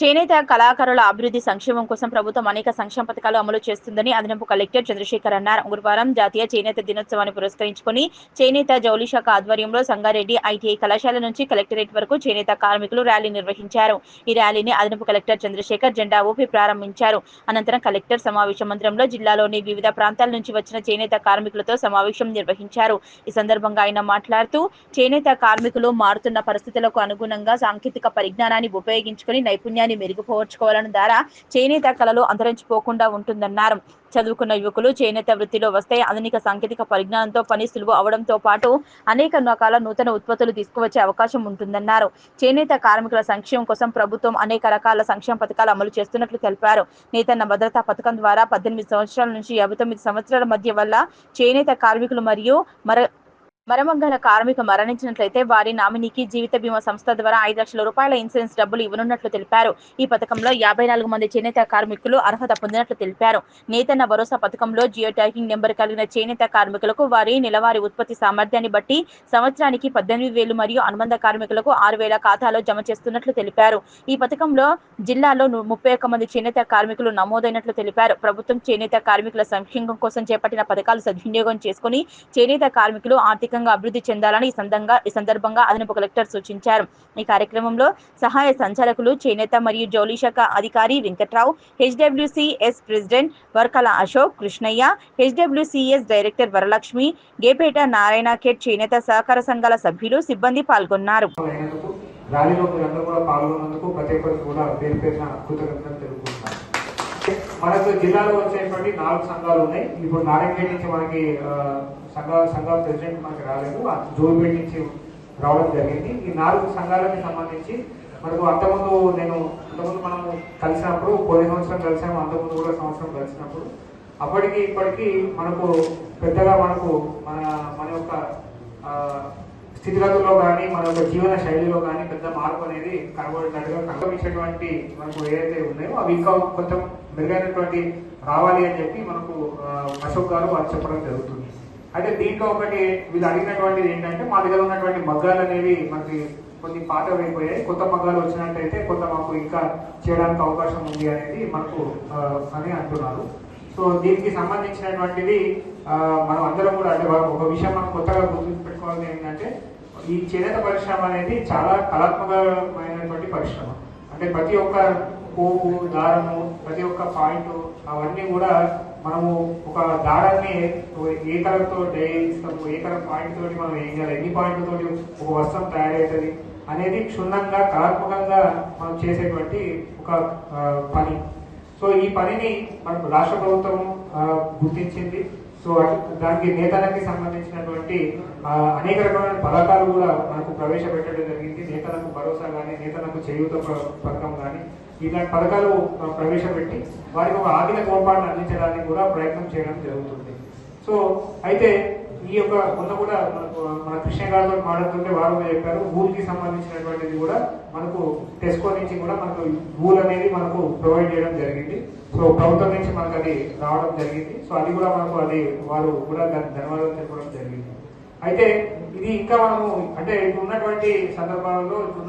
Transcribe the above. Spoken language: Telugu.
చేనేత కళాకారుల అభివృద్ధి సంక్షేమం కోసం ప్రభుత్వం అనేక సంక్షేమ పథకాలు అమలు చేస్తుందని అదనపు కలెక్టర్ చంద్రశేఖర్ అన్నారు. గురువారం జాతీయ చేనేత దినోత్సవాన్ని పురస్కరించుకొని చేనేత జౌలి శాఖ ఆధ్వర్యంలో సంగారెడ్డి ఐటీఐ కళాశాల నుంచి కలెక్టరేట్ వరకు చేనేత కార్మికులు ర్యాలీ నిర్వహించారు. ఈ ర్యాలీని అదనపు కలెక్టర్ చంద్రశేఖర్ జెండా ఊపి ప్రారంభించారు. అనంతరం కలెక్టర్ సమావేశ మందిరంలో జిల్లాలోని వివిధ ప్రాంతాల నుంచి వచ్చిన చేనేత కార్మికులతో సమావేశం నిర్వహించారు. ఈ సందర్భంగా ఆయన మాట్లాడుతూ చేనేత కార్మికులు మారుతున్న పరిస్థితులకు అనుగుణంగా సాంకేతిక పరిజ్ఞానాన్ని ఉపయోగించుకొని నైపుణ్యాన్ని మెరుగుపరుచుకోవాలని ద్వారా చేనేత కళలు అంతరించిపోకుండా ఉంటుందన్నారు. చదువుకున్న యువకులు చేనేత వృత్తిలో వస్తే ఆధునిక సాంకేతిక పరిజ్ఞానంతో పని సులువు అవడంతో పాటు అనేక రకాల నూతన ఉత్పత్తులు తీసుకువచ్చే అవకాశం ఉంటుందన్నారు. చేనేత కార్మికుల సంక్షేమం కోసం ప్రభుత్వం అనేక రకాల సంక్షేమ పథకాలు అమలు చేస్తున్నట్లు తెలిపారు. నేతన్న భద్రతా పథకం ద్వారా పద్దెనిమిది సంవత్సరాల నుంచి యాభై తొమ్మిది సంవత్సరాల మధ్య వల్ల చేనేత కార్మికులు మరియు మర మరమంగళ కార్మిక మరణించినట్లయితే వారి నామినీకి జీవిత బీమా సంస్థ ద్వారా ఐదు లక్షల రూపాయల ఇన్సూరెన్స్ డబ్బులు ఇవ్వనున్నట్లు తెలిపారు. ఈ పథకంలో యాభై నాలుగు మంది చేనేత కార్మికులు అర్హత పొందినట్లు తెలిపారు. నేతన్న భరోసా పథకంలో జియో ట్యాగింగ్ నెంబర్ కలిగిన చేనేత కార్మికులకు వారి నెలవారీ ఉత్పత్తి సామర్థ్యాన్ని బట్టి సంవత్సరానికి పద్దెనిమిది వేలు మరియు అనుబంధ కార్మికులకు ఆరు వేల ఖాతాలో జమ చేస్తున్నట్లు తెలిపారు. ఈ పథకంలో జిల్లాలో ముప్పై ఒక్క మంది చేనేత కార్మికులు నమోదైనట్లు తెలిపారు. ప్రభుత్వం చేనేత కార్మికుల సంక్షేమం కోసం చేపట్టిన పథకాలు సద్వినియోగం చేసుకుని చేనేత కార్మికులు ఆర్థికంగా అభివృద్ధి చెందాలని ఈ సందంగా ఈ సందర్భంగా అదనపు కలెక్టర్ సూచించారు. ఈ కార్యక్రమంలో సహాయ సంచాలకులు చేనేత మరియు జౌళి శాఖ అధికారి Venkatrao H W C S president Varkala Ashok Krishnaiah H W C S director Varalakshmi Gepeta Narayana Khed చేనేత సహకార సంఘాల సభ్యులు సిబ్బంది పాల్గొన్నారు. ర్యాలీలో మీరందరూ కూడా పాల్గొన్నందుకు ప్రతి ఒక్కరికి కూడా పేరు పేరున కృతజ్ఞతలు తెలుపుకుంటున్నాను మనకు జిల్లాలో వచ్చేటువంటి నాలుగు సంఘాలు ఉన్నాయి. ఇప్పుడు నారాయణపేట నుంచి మనకి సంఘాల సంఘాల ప్రెసిడెంట్ మనకి రాలేదు. ఆ జోగిపేట నుంచి రావడం జరిగింది. ఈ నాలుగు సంఘాలకి సంబంధించి మనకు అంతకుముందు నేను అంతకుముందు మనం కలిసినప్పుడు పోయిన సంవత్సరం కలిసాము అంతకుముందు కూడా సంవత్సరం కలిసినప్పుడు. అప్పటికి ఇప్పటికీ మనకు పెద్దగా మనకు మన మన యొక్క స్థితిగతుల్లో కానీ మన యొక్క జీవన శైలిలో కానీ పెద్ద మార్పు అనేది కనబడినట్టుగా కనిపించేటువంటి మనకు ఏదైతే ఉన్నాయో అవి ఇంకా కొంచెం మెరుగైనటువంటి రావాలి అని చెప్పి మనకు అశోక్ గారు వారు చెప్పడం జరుగుతుంది. అయితే దీంట్లో ఒకటి వీళ్ళు అడిగినటువంటిది ఏంటంటే మా దగ్గర ఉన్నటువంటి మగ్గాలు అనేవి మనకి కొన్ని పాతవి అయిపోయాయి కొత్త మగ్గాలు వచ్చినట్టయితే కొంత మాకు ఇంకా చేయడానికి అవకాశం ఉంది అనేది మనకు అని అంటున్నారు. సో దీనికి సంబంధించినటువంటిది మనం అందరం కూడా అంటే ఒక విషయం మనం కొత్తగా గుర్తుంచుపెట్టుకోవాల్సింది ఏంటంటే ఈ చేనేత పరిశ్రమ అనేది చాలా కళాత్మకమైనటువంటి పరిశ్రమ. అంటే ప్రతి ఒక్క పువ్వు దారము ప్రతి ఒక్క పాయింట్ అవన్నీ కూడా మనము ఒక దారాన్ని ఏ కలర్తో తో ఇస్తాము ఏ కలర్ పాయింట్ తోటి మనం ఏం చేయాలి? ఎన్ని పాయింట్ తోటి ఒక వస్త్రం తయారవుతుంది అనేది క్షుణ్ణంగా కళాత్మకంగా మనం చేసేటువంటి ఒక పని. సో ఈ పనిని మనకు రాష్ట్ర ప్రభుత్వం గుర్తించింది. సో దానికి నేతలకి సంబంధించినటువంటి కాబట్టి అనేక రకమైన పథకాలు కూడా మనకు ప్రవేశపెట్టడం జరిగింది. నేతలకు భరోసా కానీ నేతలకు చేయూత ప- పథకం కానీ ఇలాంటి పథకాలు ప్రవేశపెట్టి వారికి ఒక ఆర్థిక కోపాన్ని అందించడానికి కూడా ప్రయత్నం చేయడం జరుగుతుంది. సో అయితే ఈ యొక్క మొన్న కూడా మనకు మన కృష్ణ గారితో మాట్లాడుతుంటే వారు చెప్పారు. ఊరికి సంబంధించినటువంటిది కూడా మనకు టెస్కో నుంచి కూడా మనకు భూల్ అనేది మనకు ప్రొవైడ్ చేయడం జరిగింది. సో ప్రభుత్వం నుంచి మనకు అది రావడం జరిగింది. సో అది కూడా మనకు అది వారు కూడా దానికి ధన్యవాదాలు తెలపడం జరిగింది. అయితే ఇది ఇంకా మనము అంటే ఇప్పుడు ఉన్నటువంటి సందర్భాలలో ఇప్పుడు